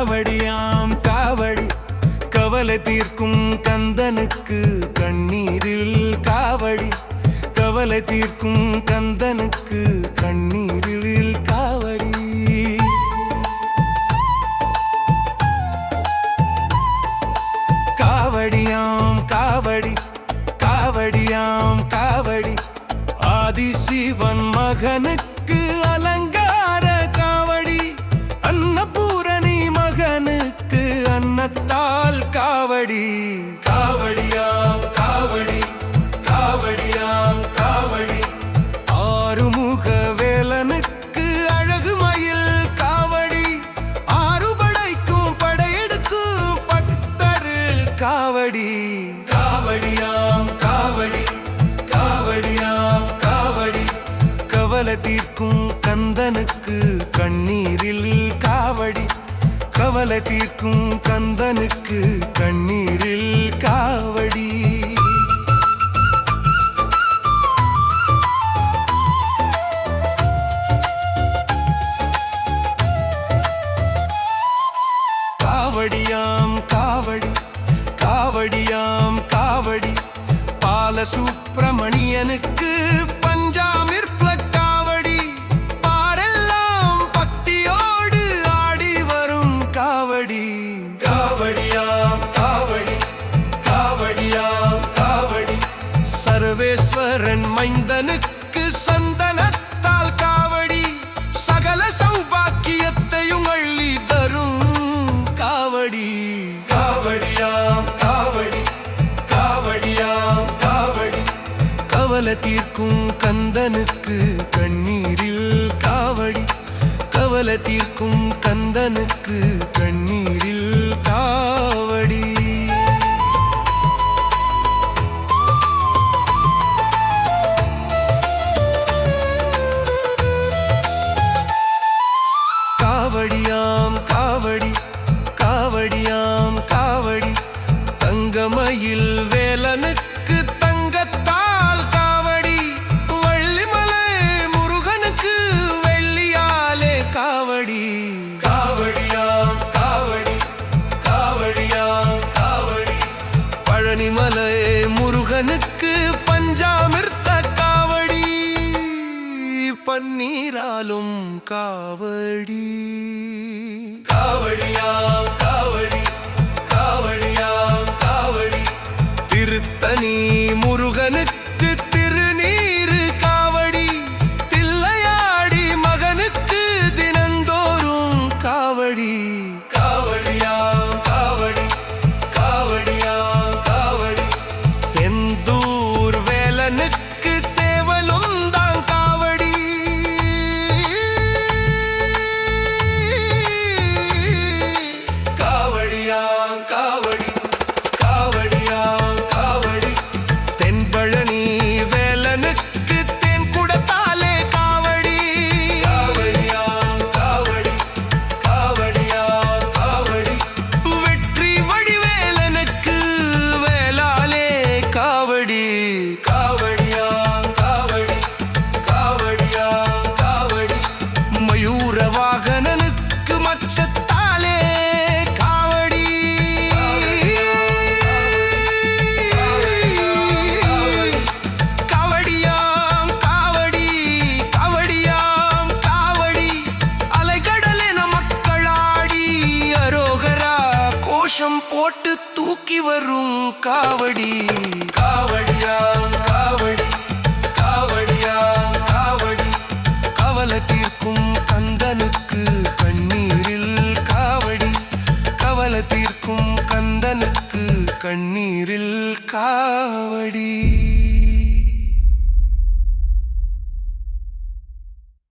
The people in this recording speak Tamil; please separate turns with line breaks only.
காவடியாம் காவடி. கவலை தீர்க்கும் கந்தனுக்கு கண்ணீரில் காவடி. கவலை தீர்க்கும் கந்தனுக்கு கண்ணீரில் காவடி. காவடியாம் காவடி. காவடியாம் காவடி. ஆதிசிவன் மகனுக்கு காவடி. காவடியாம் காவடி. காவடியாம் காவடி. ஆறுமுக வேலனுக்கு அழகு மயில் காவடி. ஆறுபடைக்கும் படையெடுக்கும் பக்தரில் காவடி. காவடியாம் காவடி. காவடியாம் காவடி. கவலை தீர்க்கும் கந்தனுக்கு கண்ணீரில் காவடி. கவலை தீர்க்கும் கந்தனுக்கு கண்ணீரில் காவடி. காவடியாம் காவடி காவடியாம் காவடி. பால சுப்பிரமணியனுக்கு சர்வேஸ்வரன் மைந்தனுக்கு சந்தனத்தால் காவடி சகல சௌபாக்கியத்தையும் அள்ளி தரும் காவடி. காவடியாம் காவடி காவடியாம் காவடி. கவலை தீர்க்கும் கந்தனுக்கு கண்ணீரில் காவடி. கவலை தீர்க்கும் கந்தனுக்கு கண்ணீரில் தங்கமயில் வேலனுக்கு தங்கத்தால் காவடி வள்ளிமலை முருகனுக்கு வெள்ளியாலே காவடி. காவடியாம் காவடி காவடியாம் காவடி. பழனிமலை முருகனுக்கு பஞ்சாமிர்த்த காவடி. பன்னீராலும் காவடி. காவடியாம் போட்டு தூக்கி வரும் காவடி. காவடியா காவடி காவடியா காவடி. கவலை தீர்க்கும் கந்தனுக்கு கண்ணீரில் காவடி. கவலை தீர்க்கும் கந்தனுக்கு கண்ணீரில் காவடி.